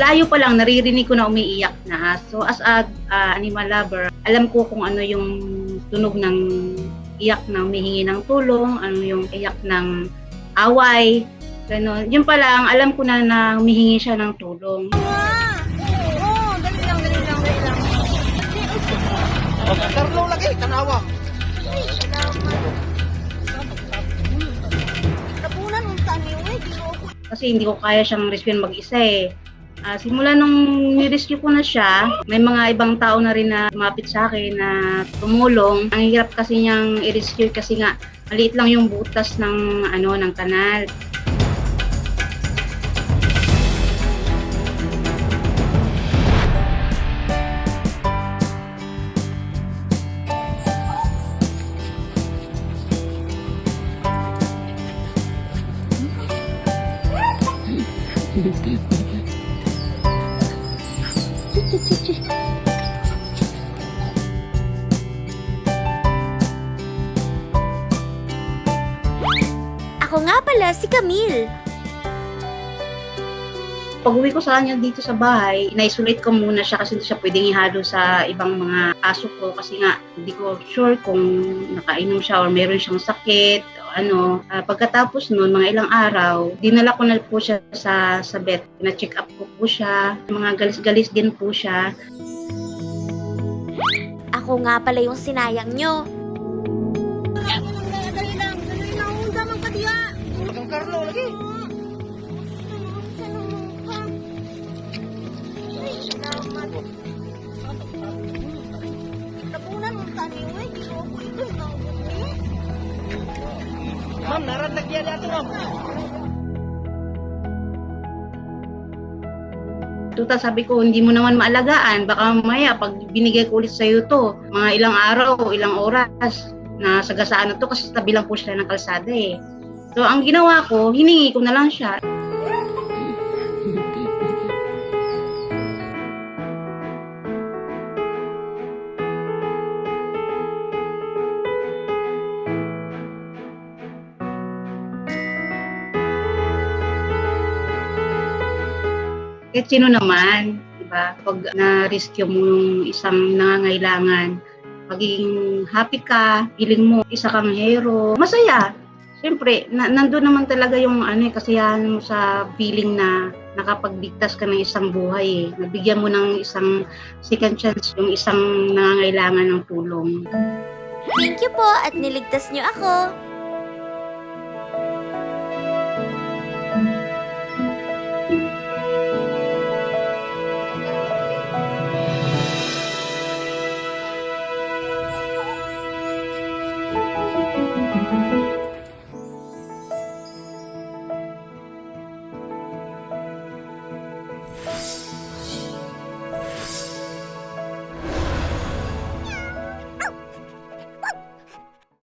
Malayo pa lang, naririnig ko na umiiyak na. So as a ah, animal lover, alam ko kung ano yung tunog ng iyak na humihingi ng tulong, ano yung iyak ng away, gano'n. Yun pa lang, alam ko na na humihingi siya ng tulong. Ah, Oo, dali lang, dali lang, dali lang. Karlo lagi, tanawa. Kasi hindi ko kaya siyang rescue mag-isa eh. Ah, simula nung ni-rescue ko na siya, may mga ibang tao na rin na lumapit sa akin na tumulong. Ang hirap kasi niyang i-rescue kasi nga maliit lang yung butas ng ano ng kanal. Ako nga pala si Camille. Pag uwi ko sa kanya dito sa bahay, na-isolate ko muna siya kasi hindi siya pwedeng ihalo sa ibang mga aso ko kasi nga hindi ko sure kung nakainom siya or meron siyang sakit o ano. Ah, pagkatapos noon, mga ilang araw, dinala ko na po siya sa, sa vet. Na-check up ko po siya. Mga galis-galis din po siya. Ako nga pala yung sinayang nyo. Kang Karlo lagi. Napunan unsa ni we, ginoo ko ito na ugni. Ma'am, narad lagi ato, ma'am. Sabi ko, hindi mo naman maalagaan. Baka mamaya, pag binigay ko ulit sa'yo to, mga ilang araw, ilang oras, na sagasaan na to kasi tabi lang po sila ng kalsada eh. So, ang ginawa ko, hiningi ko na lang siya. Kahit sino naman, di ba? Pag na-rescue mo yung isang nangangailangan, magiging happy ka, feeling mo isa kang hero, masaya. Siyempre, na, nandun naman talaga yung ano, eh, kasiyahan mo sa feeling na nakapagligtas ka ng isang buhay eh. Nabigyan mo ng isang second chance yung isang nangangailangan ng tulong. Thank you po at niligtas niyo ako.